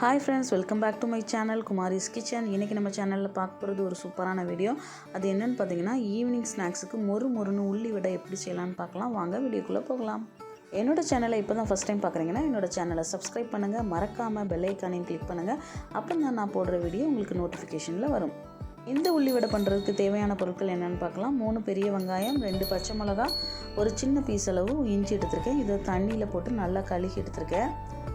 Hi friends welcome back to my channel Kumari's kitchen இன்றைக்கி நம்ம சேனலில் பார்க்க போகிறது ஒரு சூப்பரான வீடியோ அது என்னென்னு பார்த்தீங்கன்னா ஈவினிங் ஸ்நாக்ஸுக்கு மொறு மொறுன்னு உள்ளி விட எப்படி செய்யலாம்னு பார்க்கலாம். வாங்க வீடியோக்குள்ளே போகலாம். என்னோட சேனலை இப்போ தான் ஃபஸ்ட் டைம் பார்க்குறீங்கன்னா என்னோட சேனலை சப்ஸ்கிரைப் பண்ணுங்கள் மறக்காமல் பெல் ஐக்கானையும் கிளிக் பண்ணுங்கள் அப்போ தான் நான் போடுற வீடியோ உங்களுக்கு நோட்டிஃபிகேஷனில் வரும். இந்த உள்ளி வடை பண்ணுறதுக்கு தேவையான பொருட்கள் என்னென்னு பார்க்கலாம். மூணு பெரிய வெங்காயம் ரெண்டு பச்சை மிளகா ஒரு சின்ன பீஸ் அளவு இஞ்சி எடுத்திருக்கேன். இதை தண்ணியில் போட்டு நல்லா கழுகி எடுத்திருக்கேன்.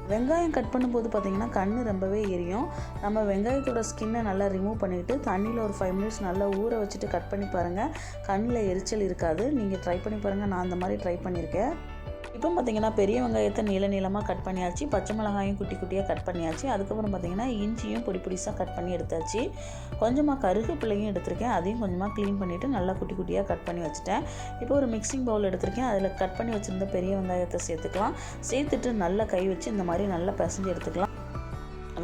வெங்காயம் கட் பண்ணும்போது பார்த்திங்கன்னா கண் ரொம்பவே எரியும். நம்ம வெங்காயத்தோட ஸ்கின்னை நல்லா ரிமூவ் பண்ணிவிட்டு தண்ணியில் ஒரு ஃபைவ் மினிட்ஸ் நல்லா ஊற வச்சுட்டு கட் பண்ணி பாருங்கள் கண்ணில் எரிச்சல் இருக்காது. நீங்கள் ட்ரை பண்ணி பாருங்கள் நான் அந்த மாதிரி ட்ரை பண்ணியிருக்கேன் இப்போ பார்த்தீங்கன்னா பெரிய வெங்காயத்தை நீள நீளமாக கட் பண்ணியாச்சு. பச்சை மிளகாயும் குட்டி குட்டியாக கட் பண்ணியாச்சு. அதுக்கப்புறம் பார்த்தீங்கன்னா இஞ்சியும் பொடி பொடிசாக கட் பண்ணி எடுத்தாச்சு. கொஞ்சமாக கருகப்பிள்ளையும் எடுத்திருக்கேன். அதையும் கொஞ்சமாக க்ளீன் பண்ணிவிட்டு நல்லா குட்டி குட்டியாக கட் பண்ணி வச்சுட்டேன். இப்போ ஒரு மிக்சிங் பவுல் எடுத்திருக்கேன். அதில் கட் பண்ணி வச்சுருந்த பெரிய வெங்காயத்தை சேர்த்துக்கலாம். சேர்த்துட்டு நல்லா கை வச்சு இந்த மாதிரி நல்லா பிசைஞ்சு எடுத்துக்கலாம்.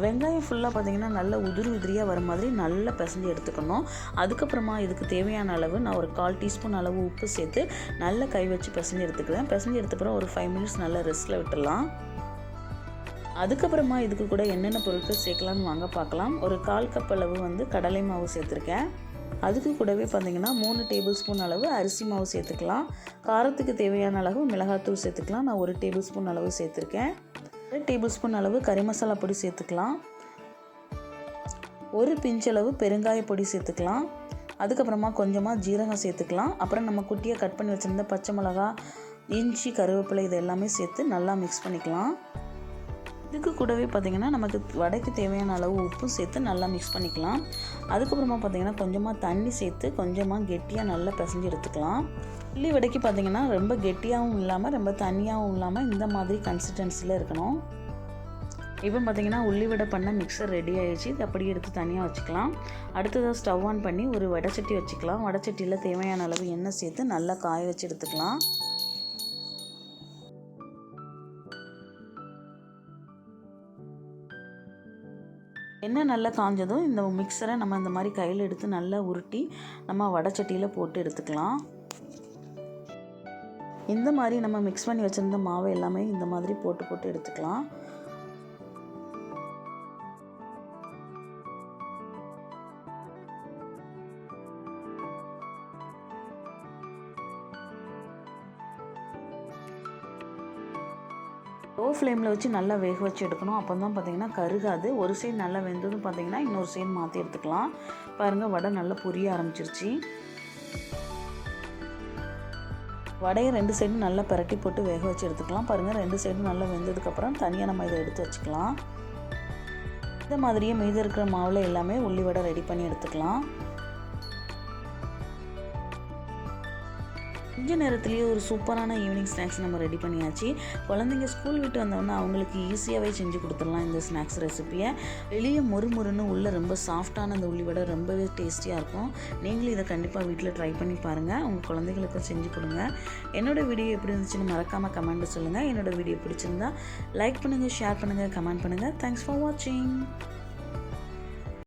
வெங்காயம் ஃபுல்லாக பார்த்தீங்கன்னா நல்ல உதிரி உதிரியாக வர மாதிரி நல்லா பிசைஞ்சு எடுத்துக்கணும். அதுக்கப்புறமா இதுக்கு தேவையான அளவு நான் ஒரு கால் டீஸ்பூன் அளவு உப்பு சேர்த்து நல்லா கை வச்சு பிசைஞ்சு எடுத்துக்கிறேன் பிசைஞ்சு எடுத்தப்புறம் ஒரு ஃபைவ் மினிட்ஸ் நல்லா ரெஸ்ட்டில் விட்டுடலாம். அதுக்கப்புறமா இதுக்கு கூட என்னென்ன பொருட்கள் சேர்க்கலாம்னு வாங்க பார்க்கலாம் ஒரு கால் கப் அளவு வந்து கடலை மாவு சேர்த்துருக்கேன். அதுக்கு கூடவே பார்த்தீங்கன்னா மூணு டேபிள் ஸ்பூன் அளவு அரிசி மாவு சேர்த்துக்கலாம். காரத்துக்கு தேவையான அளவு மிளகாத்தூள் சேர்த்துக்கலாம். நான் ஒரு டேபிள் ஸ்பூன் அளவு சேர்த்துருக்கேன். டேபிள் ஸ்பூன் அளவு கறி மசாலா பொடி சேர்த்துக்கலாம். ஒரு பிஞ்சளவு பெருங்காய பொடி சேர்த்துக்கலாம். அதுக்கப்புறமா கொஞ்சமாக ஜீரகம் சேர்த்துக்கலாம். அப்புறம் நம்ம குட்டியாக கட் பண்ணி வச்சுருந்த பச்சை மிளகா இஞ்சி கருவேப்பிலை இது எல்லாமே சேர்த்து நல்லா மிக்ஸ் பண்ணிக்கலாம். இதுக்கு கூடவே பார்த்திங்கன்னா நமக்கு வடைக்கு தேவையான அளவு உப்பும் சேர்த்து நல்லா மிக்ஸ் பண்ணிக்கலாம். அதுக்கப்புறமா பார்த்திங்கன்னா கொஞ்சமாக தண்ணி சேர்த்து கொஞ்சமாக கெட்டியாக நல்லா பிசைஞ்சு எடுத்துக்கலாம். உள்ளி வடைக்கு பார்த்திங்கன்னா ரொம்ப கெட்டியாகவும் இல்லாமல் ரொம்ப தண்ணியாகவும் இல்லாமல் இந்த மாதிரி கன்சிஸ்டன்சியில் இருக்கணும். இப்போ பார்த்தீங்கன்னா உள்ளி வடை பண்ண மிக்சர் ரெடி ஆகிடுச்சு இது அப்படியே எடுத்து தனியாக வச்சுக்கலாம். அடுத்ததாக ஸ்டவ் ஆன் பண்ணி ஒரு வடைச்சட்டி வச்சுக்கலாம். வடைச்சட்டியில் தேவையான அளவு எண்ணெய் சேர்த்து நல்லா காய வச்சு எடுத்துக்கலாம். எண்ணெய் நல்லா காஞ்சதும் இந்த மிக்சரை நம்ம இந்த மாதிரி கையில் எடுத்து நல்லா உருட்டி நம்ம வடைச்சட்டியில் போட்டு எடுத்துக்கலாம். இந்த மாதிரி நம்ம மிக்ஸ் பண்ணி வச்சுருந்த மாவு எல்லாமே இந்த மாதிரி போட்டு போட்டு எடுத்துக்கலாம். லோ ஃப்ளேமில் வச்சு நல்லா வேக வச்சு எடுக்கணும். அப்போ தான் பார்த்தீங்கன்னா கருகாது. ஒரு சைடு நல்லா வெந்ததும் பார்த்தீங்கன்னா இன்னொரு சைடு மாற்றி எடுத்துக்கலாம். பாருங்கள் வடை நல்லா பொரிய ஆரம்பிச்சிருச்சு. வடையை ரெண்டு சைடும் நல்லா பரட்டி போட்டு வேக வச்சு எடுத்துக்கலாம். பாருங்கள் ரெண்டு சைடும் நல்லா வெந்ததுக்கப்புறம் தனியாக நம்ம இதை எடுத்து வச்சுக்கலாம். இந்த மாதிரியே மீதி இருக்கிற மாவில் எல்லாமே உள்ளி வடை ரெடி பண்ணி எடுத்துக்கலாம். கொஞ்ச நேரத்துலேயே ஒரு சூப்பரான ஈவினிங் ஸ்நாக்ஸ் நம்ம ரெடி பண்ணியாச்சு. குழந்தைங்க ஸ்கூல் விட்டு வந்தோடனே அவங்களுக்கு ஈஸியாகவே செஞ்சு கொடுத்துடலாம் இந்த ஸ்நாக்ஸ் ரெசிப்பியை வெளியே முறுமுறுன்னு உள்ளே ரொம்ப சாஃப்டான அந்த உள்ளி வடை ரொம்பவே டேஸ்டியாக இருக்கும். நீங்களும் இதை கண்டிப்பாக வீட்டில் ட்ரை பண்ணி பாருங்கள் உங்கள் குழந்தைகளுக்கும் செஞ்சு கொடுங்க. என்னோடய வீடியோ எப்படி இருந்துச்சுன்னு மறக்காமல் கமெண்ட் சொல்லுங்கள் என்னோடய வீடியோ பிடிச்சிருந்தா லைக் பண்ணுங்கள் ஷேர் பண்ணுங்கள் கமெண்ட் பண்ணுங்கள் தேங்க்ஸ் ஃபார் வாட்சிங்